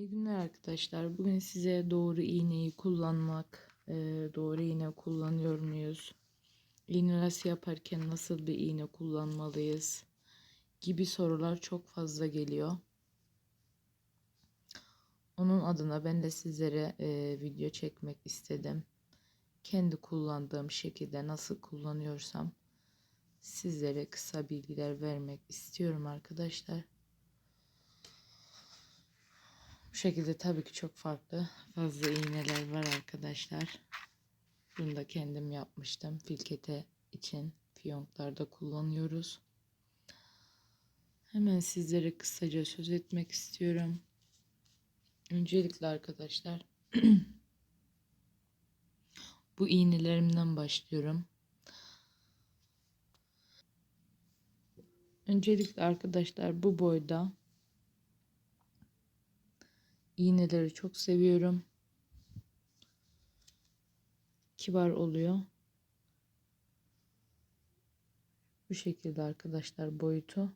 İyi günler arkadaşlar. Bugün size doğru iğneyi kullanmak, e, doğru iğne kullanıyor muyuz? İğne yaparken nasıl bir iğne kullanmalıyız? Gibi sorular çok fazla geliyor. Onun adına ben de sizlere e, video çekmek istedim. Kendi kullandığım şekilde nasıl kullanıyorsam sizlere kısa bilgiler vermek istiyorum arkadaşlar. Bu şekilde tabii ki çok farklı fazla iğneler var arkadaşlar. Bunu da kendim yapmıştım. Filkete için fiyonklarda kullanıyoruz. Hemen sizlere kısaca söz etmek istiyorum. Öncelikle arkadaşlar bu iğnelerimden başlıyorum. Öncelikle arkadaşlar bu boyda iğneleri çok seviyorum. Kibar oluyor. Bu şekilde arkadaşlar boyutu.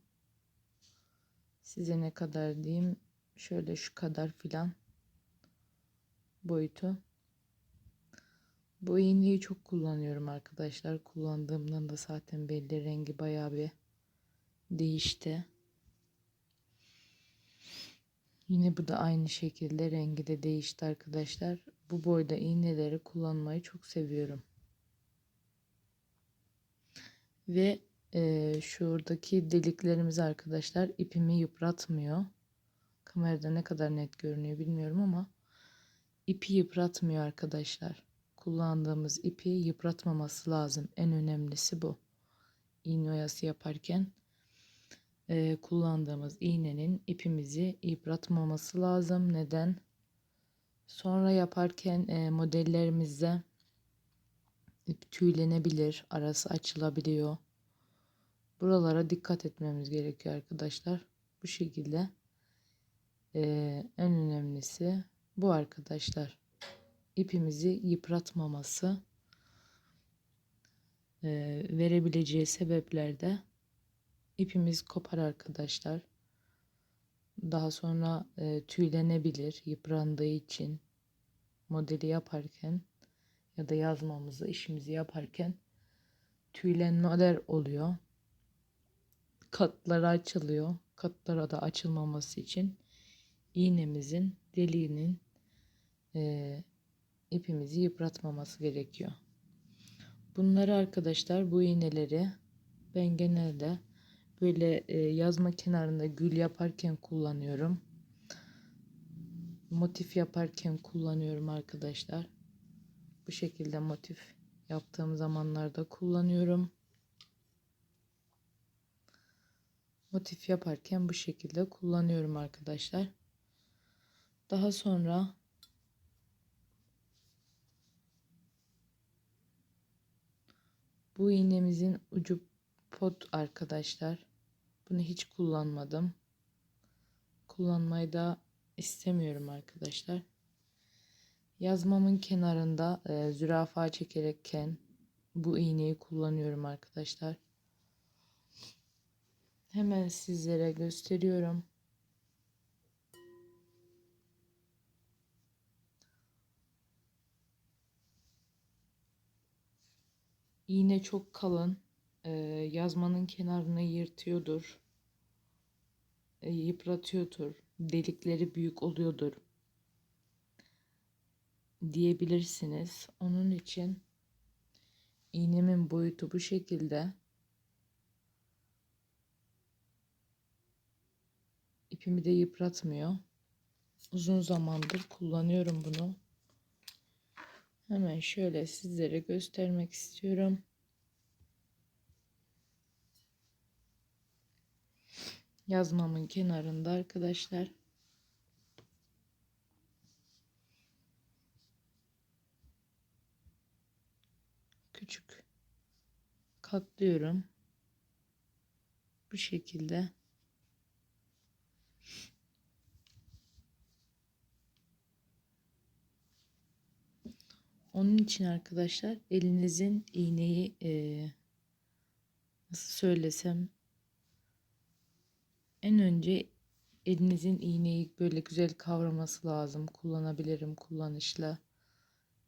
Size ne kadar diyeyim? Şöyle şu kadar filan boyutu. Bu iğneyi çok kullanıyorum arkadaşlar. Kullandığımdan da zaten belli rengi bayağı bir değişti. Yine bu da aynı şekilde rengi de değişti arkadaşlar. Bu boyda iğneleri kullanmayı çok seviyorum. Ve e, şuradaki deliklerimiz arkadaşlar ipimi yıpratmıyor. Kamerada ne kadar net görünüyor bilmiyorum ama ipi yıpratmıyor arkadaşlar. Kullandığımız ipi yıpratmaması lazım. En önemlisi bu. İğne oyası yaparken e, kullandığımız iğnenin ipimizi yıpratmaması lazım. Neden? Sonra yaparken e, modellerimizde ip tüylenebilir, arası açılabiliyor. Buralara dikkat etmemiz gerekiyor arkadaşlar. Bu şekilde e, en önemlisi bu arkadaşlar. İpimizi yıpratmaması e, verebileceği sebeplerde ipimiz kopar arkadaşlar. Daha sonra e, tüylenebilir yıprandığı için modeli yaparken ya da yazmamızı işimizi yaparken tüylenmeler oluyor. Katları açılıyor. Katlara da açılmaması için iğnemizin deliğinin e, ipimizi yıpratmaması gerekiyor. Bunları arkadaşlar bu iğneleri ben genelde böyle e, yazma kenarında gül yaparken kullanıyorum. Motif yaparken kullanıyorum arkadaşlar. Bu şekilde motif yaptığım zamanlarda kullanıyorum. Motif yaparken bu şekilde kullanıyorum arkadaşlar. Daha sonra bu iğnemizin ucu pot arkadaşlar. Bunu hiç kullanmadım. Kullanmayı da istemiyorum arkadaşlar. Yazmamın kenarında e, zürafa çekerekken bu iğneyi kullanıyorum arkadaşlar. Hemen sizlere gösteriyorum. İğne çok kalın. Ee, yazmanın kenarını yırtıyordur. E, yıpratıyordur. Delikleri büyük oluyordur. Diyebilirsiniz. Onun için iğnemin boyutu bu şekilde. İpimi de yıpratmıyor. Uzun zamandır kullanıyorum bunu. Hemen şöyle sizlere göstermek istiyorum. Yazmamın kenarında arkadaşlar. Küçük katlıyorum. Bu şekilde. Onun için arkadaşlar elinizin iğneyi e, nasıl söylesem en önce Elinizin iğneyi böyle güzel kavraması lazım. Kullanabilirim kullanışla.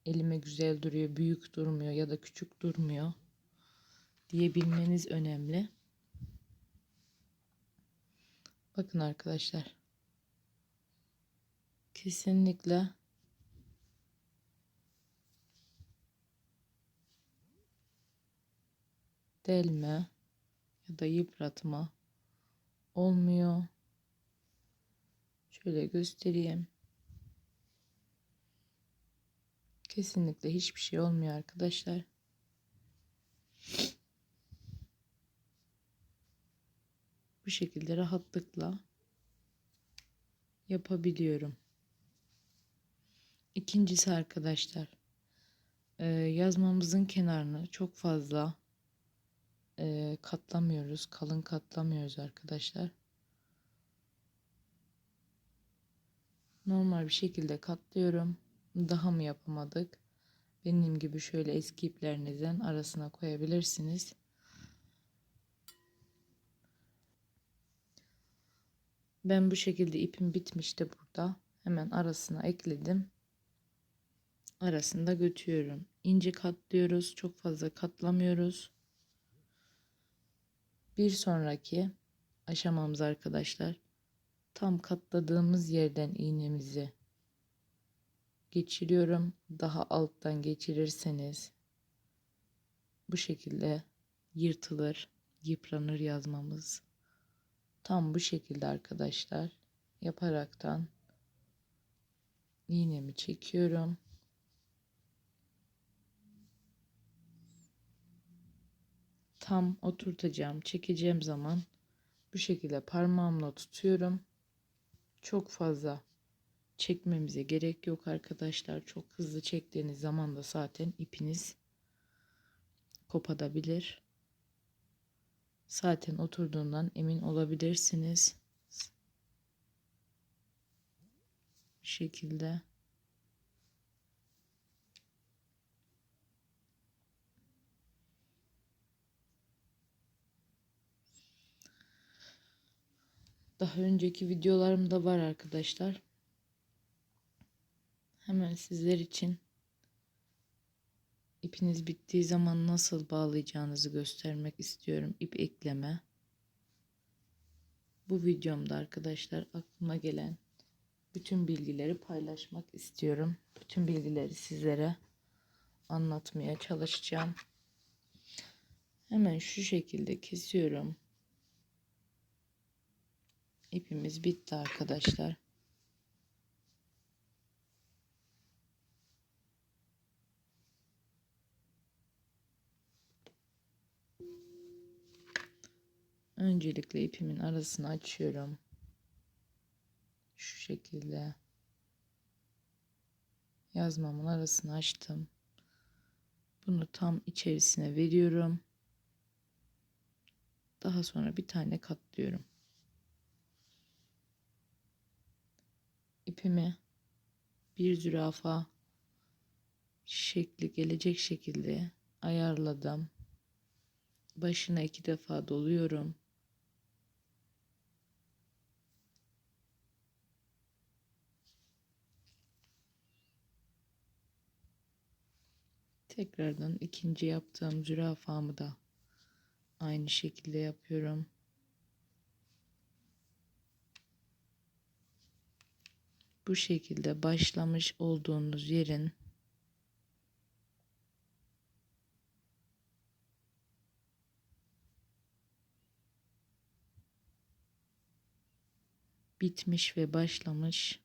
Elime güzel duruyor, büyük durmuyor ya da küçük durmuyor diye bilmeniz önemli. Bakın arkadaşlar. Kesinlikle delme ya da yıpratma olmuyor. Şöyle göstereyim. Kesinlikle hiçbir şey olmuyor arkadaşlar. Bu şekilde rahatlıkla yapabiliyorum. İkincisi arkadaşlar yazmamızın kenarını çok fazla e, katlamıyoruz. Kalın katlamıyoruz arkadaşlar. Normal bir şekilde katlıyorum. Daha mı yapamadık? Benim gibi şöyle eski iplerinizden arasına koyabilirsiniz. Ben bu şekilde ipim bitmişti burada. Hemen arasına ekledim. Arasında götürüyorum. İnce katlıyoruz. Çok fazla katlamıyoruz. Bir sonraki aşamamız arkadaşlar tam katladığımız yerden iğnemizi geçiriyorum. Daha alttan geçirirseniz bu şekilde yırtılır, yıpranır yazmamız. Tam bu şekilde arkadaşlar yaparaktan iğnemi çekiyorum. Tam oturtacağım, çekeceğim zaman bu şekilde parmağımla tutuyorum. Çok fazla çekmemize gerek yok arkadaşlar. Çok hızlı çektiğiniz zaman da zaten ipiniz kopadabilir. Zaten oturduğundan emin olabilirsiniz. Bu şekilde. Daha önceki videolarımda var arkadaşlar. Hemen sizler için ipiniz bittiği zaman nasıl bağlayacağınızı göstermek istiyorum. İp ekleme. Bu videomda arkadaşlar aklıma gelen bütün bilgileri paylaşmak istiyorum. Bütün bilgileri sizlere anlatmaya çalışacağım. Hemen şu şekilde kesiyorum. İpimiz bitti arkadaşlar. Öncelikle ipimin arasını açıyorum. Şu şekilde. Yazmamın arasını açtım. Bunu tam içerisine veriyorum. Daha sonra bir tane katlıyorum. İpimi bir zürafa şekli gelecek şekilde ayarladım. Başına iki defa doluyorum. Tekrardan ikinci yaptığım zürafamı da aynı şekilde yapıyorum. Bu şekilde başlamış olduğunuz yerin bitmiş ve başlamış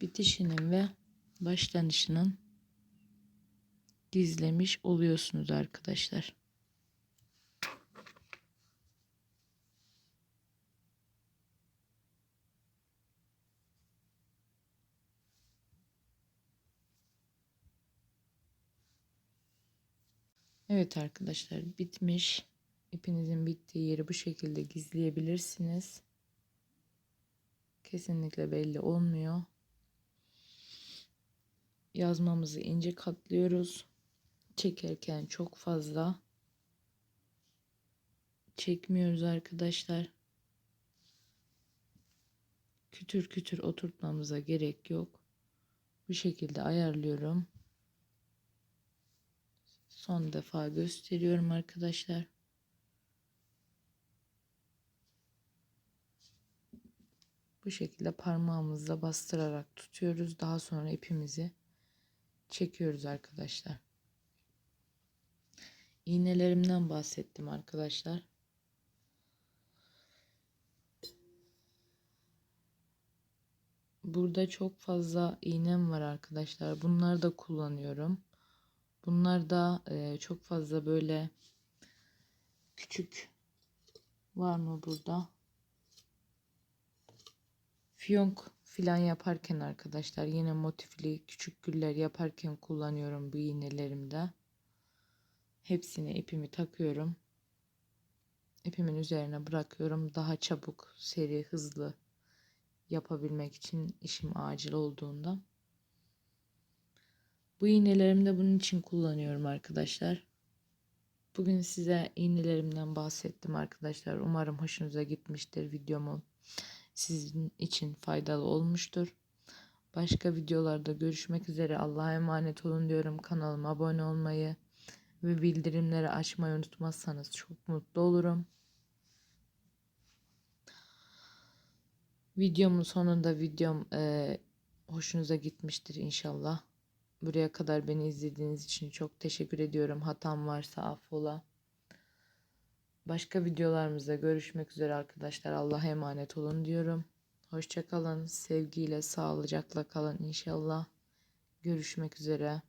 bitişinin ve başlanışının gizlemiş oluyorsunuz arkadaşlar. Evet arkadaşlar bitmiş. İpinizin bittiği yeri bu şekilde gizleyebilirsiniz. Kesinlikle belli olmuyor. Yazmamızı ince katlıyoruz. Çekerken çok fazla çekmiyoruz arkadaşlar. Kütür kütür oturtmamıza gerek yok. Bu şekilde ayarlıyorum. Son defa gösteriyorum arkadaşlar. Bu şekilde parmağımızla bastırarak tutuyoruz. Daha sonra ipimizi çekiyoruz arkadaşlar. İğnelerimden bahsettim arkadaşlar. Burada çok fazla iğnem var arkadaşlar. Bunları da kullanıyorum. Bunlar da e, çok fazla böyle küçük var mı burada? Fiyonk filan yaparken arkadaşlar yine motifli küçük güller yaparken kullanıyorum bu iğnelerimde. Hepsine ipimi takıyorum. İpimin üzerine bırakıyorum. Daha çabuk, seri, hızlı yapabilmek için işim acil olduğunda. Bu iğnelerimi de bunun için kullanıyorum arkadaşlar. Bugün size iğnelerimden bahsettim arkadaşlar. Umarım hoşunuza gitmiştir videomu. Sizin için faydalı olmuştur. Başka videolarda görüşmek üzere. Allah'a emanet olun diyorum. Kanalıma abone olmayı ve bildirimleri açmayı unutmazsanız çok mutlu olurum. Videomun sonunda videom e, hoşunuza gitmiştir inşallah. Buraya kadar beni izlediğiniz için çok teşekkür ediyorum. Hatam varsa affola. Başka videolarımızda görüşmek üzere arkadaşlar. Allah'a emanet olun diyorum. Hoşçakalın. Sevgiyle, sağlıcakla kalın inşallah. Görüşmek üzere.